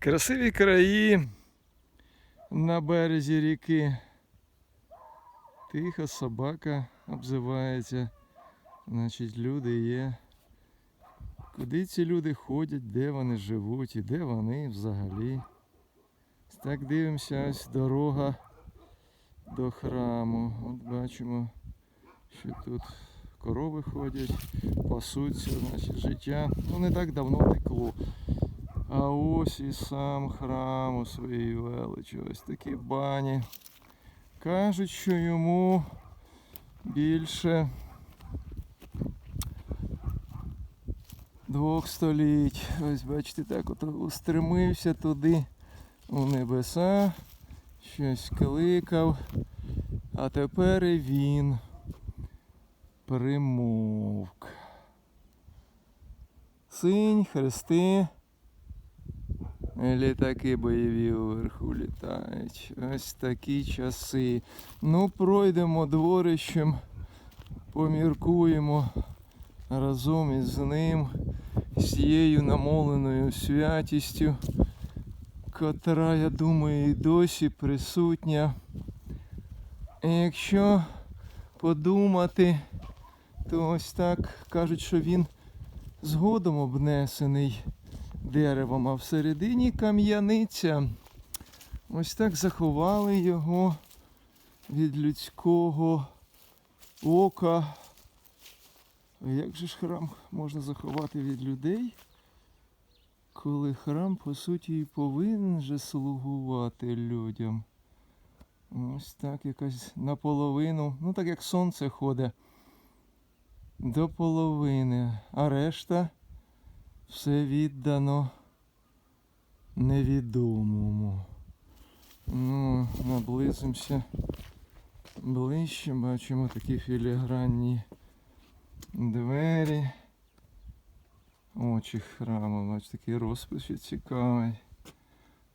Красиві краї на березі ріки. Тиха собака обзивається. Значить, люди є. Куди ці люди ходять, де вони живуть і де вони взагалі. Так дивимося, ось дорога до храму. От бачимо, що тут корови ходять, пасуться, значить, життя. Ну не так давно текло. А ось і сам храм у своїй величі. Ось такі бані. Кажуть, що йому більше двох століть. Ось бачите, так от устремився туди у небеса, щось кликав, а тепер і він примовк. Синь, хрести. Літаки бойові уверху літають. Ось такі часи. Ну, пройдемо дворищем, поміркуємо разом із ним, з цією намоленою святістю, котра, я думаю, і досі присутня. І якщо подумати, то ось так кажуть, що він згодом обнесений деревом, а всередині кам'яниця. Ось так заховали його від людського ока. Як же ж храм можна заховати від людей, коли храм, по суті, і повинен же слугувати людям? Ось так якась наполовину, ну так як сонце ходить до половини, а решта все віддано невідомому. Ну, наблизимося ближче, бачимо такі філігранні двері. Очі храму, бач, такий розпис цікавий.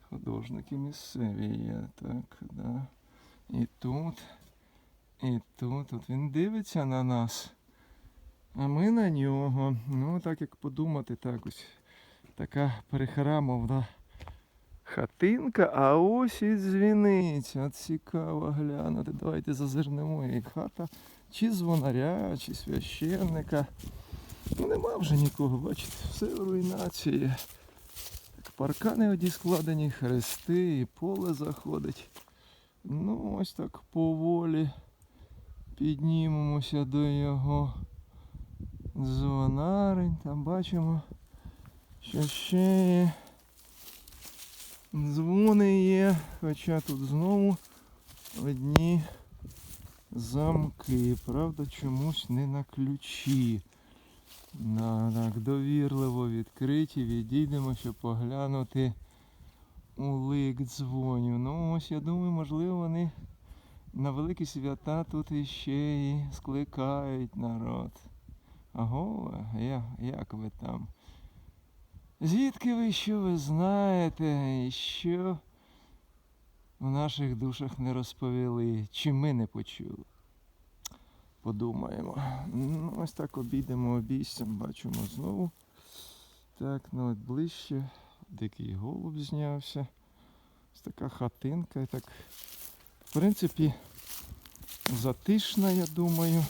Художники місцеві є, так, да. І тут, і тут. От він дивиться на нас. А ми на нього. Ну, так як подумати, так ось така перехрамовна хатинка, а ось і дзвіниця. Цікаво глянути. Давайте зазирнемо і хата. Чи звонаря, чи священника. Ну нема вже нікого, бачите, все в руйнації. Так, паркани оді складені, хрести, і поле заходить. Ну, ось так поволі піднімемося до його дзвонарень. Там бачимо, що ще є. Дзвони є, хоча тут знову одні замки. Правда, чомусь не на ключі. На, так, довірливо відкриті, відійдемо, щоб поглянути у лик дзвонів. Ну ось я думаю, можливо, вони на великі свята тут іще і скликають народ. Аго, я, як ви там? Звідки ви що ви знаєте, і що в наших душах не розповіли, чи ми не почули? Подумаємо. Ну, ось так обійдемо обійстям, бачимо знову. Так, ну от ближче. Дикий голуб знявся. Ось така хатинка. Так, в принципі, затишна, я думаю.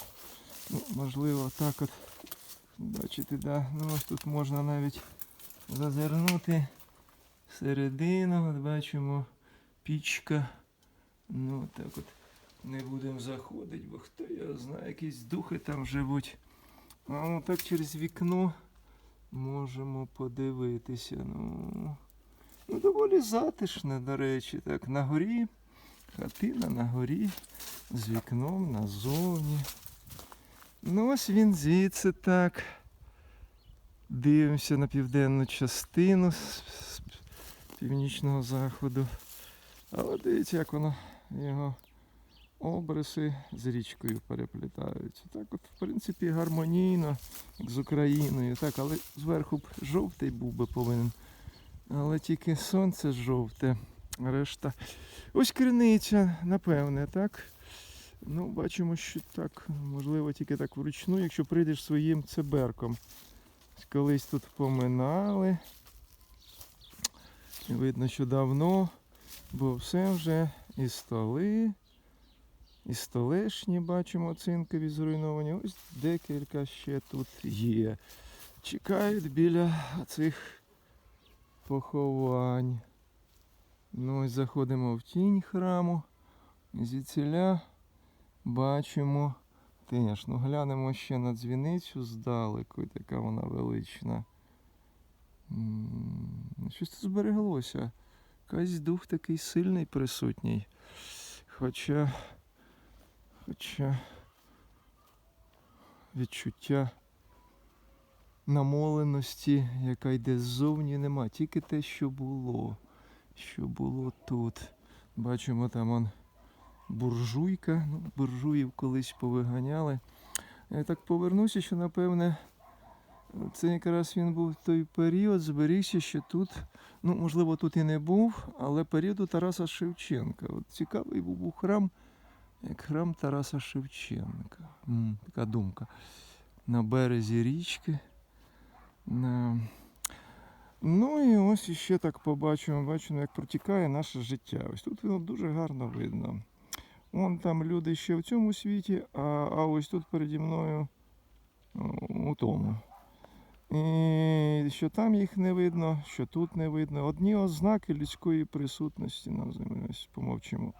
Ну, можливо, так от. Бачите, да. Ну ось тут можна навіть зазирнути всередину. От бачимо пічка. Ну так от не будемо заходити, бо хто його знає, якісь духи там живуть. А так через вікно можемо подивитися. Ну, ну доволі затишне, до речі, так, на горі. Хатина на горі, з вікном назовні. Ну ось він звідси так. Дивимося на південну частину з, північного заходу. Але дивіться, як воно його обриси з річкою переплітаються. Так от, в принципі, гармонійно, як з Україною. Так, але зверху б жовтий був би повинен. Але тільки сонце жовте, решта. Ось криниця, напевне, так. Ну, бачимо, що так, можливо, тільки так вручну, якщо прийдеш своїм цеберком. Колись тут поминали. Видно, що давно, бо все вже і столи, і столешні бачимо цинкові зруйновані. Ось декілька ще тут є. Чекають біля цих поховань. Ну ось заходимо в тінь храму. І звідсіля бачимо теж. Ну глянемо ще на дзвіницю здалеку, яка вона велична. Щось тут збереглося. Якийсь дух такий сильний присутній. Хоча. Хоча відчуття намоленості, яка йде ззовні, нема. Тільки те, що було. Що було тут. Бачимо там он буржуйка. Ну, буржуїв колись повиганяли. Я так повернуся, що напевне. Це якраз він був той період, зберігся, що тут, ну можливо, тут і не був, але періоду Тараса Шевченка. От цікавий був, був храм, як храм Тараса Шевченка. М, така думка. На березі річки. На... Ну і ось іще так побачимо, бачимо, як протікає наше життя. Ось тут воно дуже гарно видно. Вон там люди ще в цьому світі, а, а ось тут переді мною у тому. І що там їх не видно, що тут не видно. Одні ознаки людської присутності на землі. Ось помовчимо.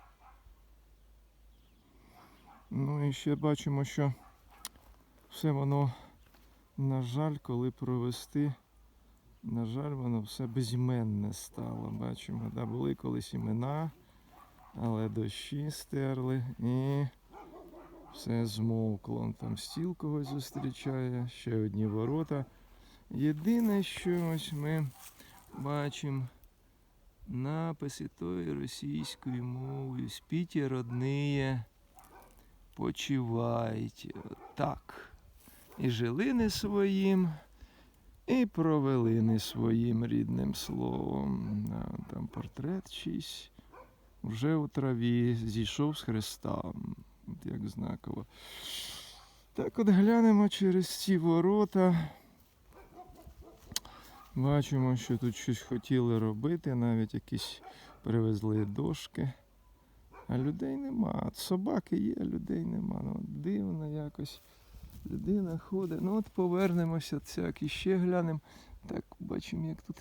Ну і ще бачимо, що все воно, на жаль, коли провести, на жаль, воно все безіменне стало. Бачимо, да, були колись імена, але дощі стерли і все змовкло. Там стіл когось зустрічає, ще одні ворота. Єдине, що ось ми бачимо написи тої російською мовою. Спіті родниє, почивайте. Так. І жили не своїм, і провели не своїм рідним словом. Там портрет чийсь вже у траві зійшов з Христа, от як знаково. Так от глянемо через ці ворота. Бачимо, що тут щось хотіли робити, навіть якісь привезли дошки. А людей нема. От собаки є, а людей нема. Ну, дивно якось. Людина ходить. Ну от повернемося, так, і ще глянемо. Так, бачимо, як тут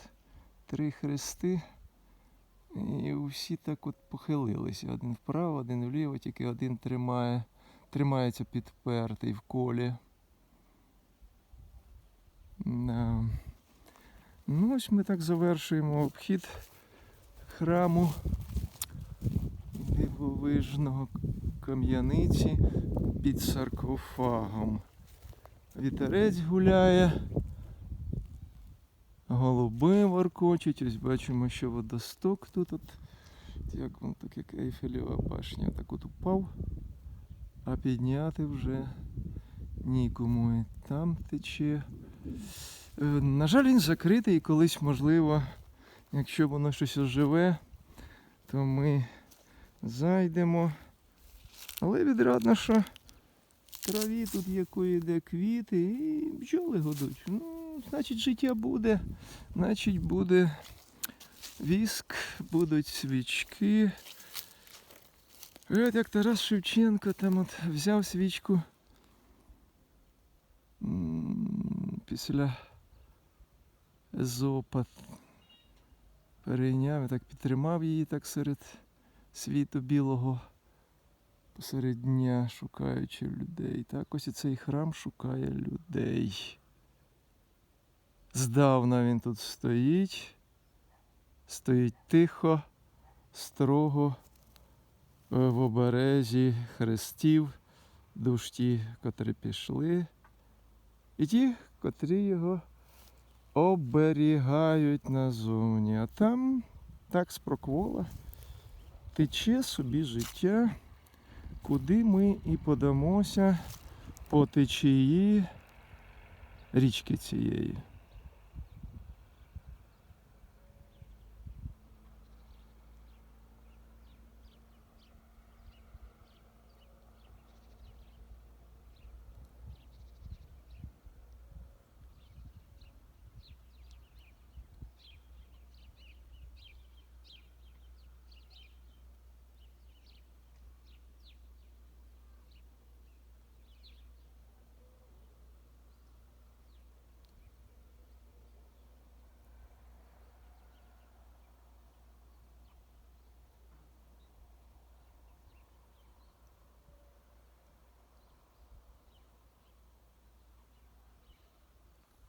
три хрести. І всі так от похилилися. Один вправо, один вліво, тільки один тримає, тримається підпертий в колі. Да. Ну, ось ми так завершуємо обхід храму дивовижного кам'яниці під саркофагом. Вітерець гуляє, голуби воркочуть. Ось бачимо, що водосток тут. От, як він так, як Ейфелєва башня, так от упав, а підняти вже нікому. І там тече. Е, На жаль, він закритий і колись, можливо, якщо воно щось оживе, то ми зайдемо. Але відрадно, що траві тут якої йде квіти і бджоли годуть. Ну, значить, життя буде, значить буде віск, будуть свічки. От як Тарас Шевченко там от взяв свічку після Езопа перейняв і так підтримав її так серед світу білого посеред дня, шукаючи людей. Так ось і цей храм шукає людей. Здавна він тут стоїть, стоїть тихо, строго е, в обережі хрестів, душ ті, котрі пішли, і ті, котрі його оберігають назовні. А там так спроквола тече собі життя, куди ми і подамося по течії річки цієї.